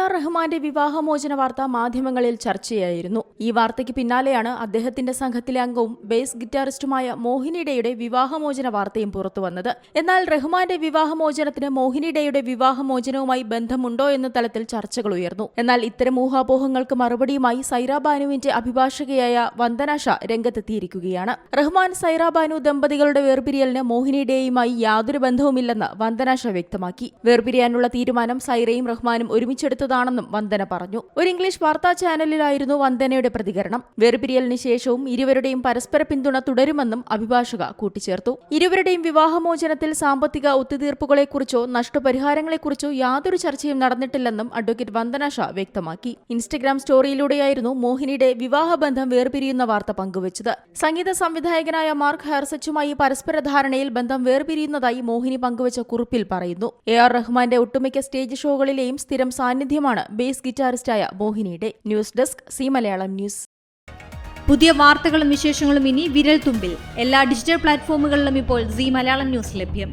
R റഹ്മാന്റെ വിവാഹമോചന വാർത്ത മാധ്യമങ്ങളിൽ ചർച്ചയായിരുന്നു. ഈ വാർത്തയ്ക്ക് പിന്നാലെയാണ് അദ്ദേഹത്തിന്റെ സംഘത്തിലെ അംഗവും ബേസ് ഗിറ്റാറിസ്റ്റുമായ മോഹിനിഡയുടെ വിവാഹമോചന വാർത്തയും പുറത്തുവന്നത് എന്നാൽ റഹ്മാന്റെ വിവാഹമോചനത്തിന് മോഹിനിഡയുടെ വിവാഹമോചനവുമായി ബന്ധമുണ്ടോ എന്ന തലത്തിൽ ചർച്ചകൾ ഉയർന്നു. എന്നാൽ ഇത്തരം ഊഹാപോഹങ്ങൾക്ക് മറുപടിയുമായി സൈറ ബാനുവിന്റെ അഭിഭാഷകയായ വന്ദന ഷാ രംഗത്തെത്തിയിരിക്കുകയാണ്. റഹ്മാൻ സൈറ ബാനു ദമ്പതികളുടെ വേർപിരിയലിന് മോഹിനിഡയുമായി യാതൊരു ബന്ധവുമില്ലെന്ന് വന്ദന ഷാ വ്യക്തമാക്കി. വേർപിരിയാനുള്ള തീരുമാനം സൈറയും റഹ്മാനും ഒരുമിച്ചെടുത്തതാണെന്നും വന്ദന പറഞ്ഞു. ഒരു ഇംഗ്ലീഷ് വാർത്താ ചാനലിലായിരുന്നു വന്ദനയുടെ പ്രതികരണം. വേർപിരിയലിന് ശേഷവും ഇരുവരുടെയും പരസ്പര പിന്തുണ തുടരുമെന്നും അഭിഭാഷക കൂട്ടിച്ചേർത്തു. ഇരുവരുടെയും വിവാഹമോചനത്തിൽ സാമ്പത്തിക ഒത്തുതീർപ്പുകളെക്കുറിച്ചോ നഷ്ടപരിഹാരങ്ങളെക്കുറിച്ചോ യാതൊരു ചർച്ചയും നടന്നിട്ടില്ലെന്നും അഡ്വക്കേറ്റ് വന്ദന ഷാ വ്യക്തമാക്കി. ഇൻസ്റ്റഗ്രാം സ്റ്റോറിയിലൂടെയായിരുന്നു മോഹിനിയുടെ വിവാഹബന്ധം വേർപിരിയുന്ന വാർത്ത പങ്കുവച്ചത്. സംഗീത സംവിധായകനായ മാർക്ക് ഹെർസച്ചുമായി പരസ്പര ധാരണയിൽ ബന്ധം വേർപിരിയുന്നതായി മോഹിനി പങ്കുവച്ച കുറിപ്പിൽ പറയുന്നു. എ ആർ റഹ്മാന്റെ ഒട്ടുമിക്ക സ്റ്റേജ് ഷോകളിലെയും സ്ഥിരം സാന്നിധ്യമാണ് ബേസ് ഗിറ്റാറിസ്റ്റായ മോഹിനിയുടെ news desk C Malayalam news. പുതിയ വാർത്തകളും വിശേഷങ്ങളും ഇനി വിരൽ തുമ്പിൽ. എല്ലാ ഡിജിറ്റൽ പ്ലാറ്റ്ഫോമുകളിലും ഇപ്പോൾ സി മലയാളം ന്യൂസ് ലഭ്യം.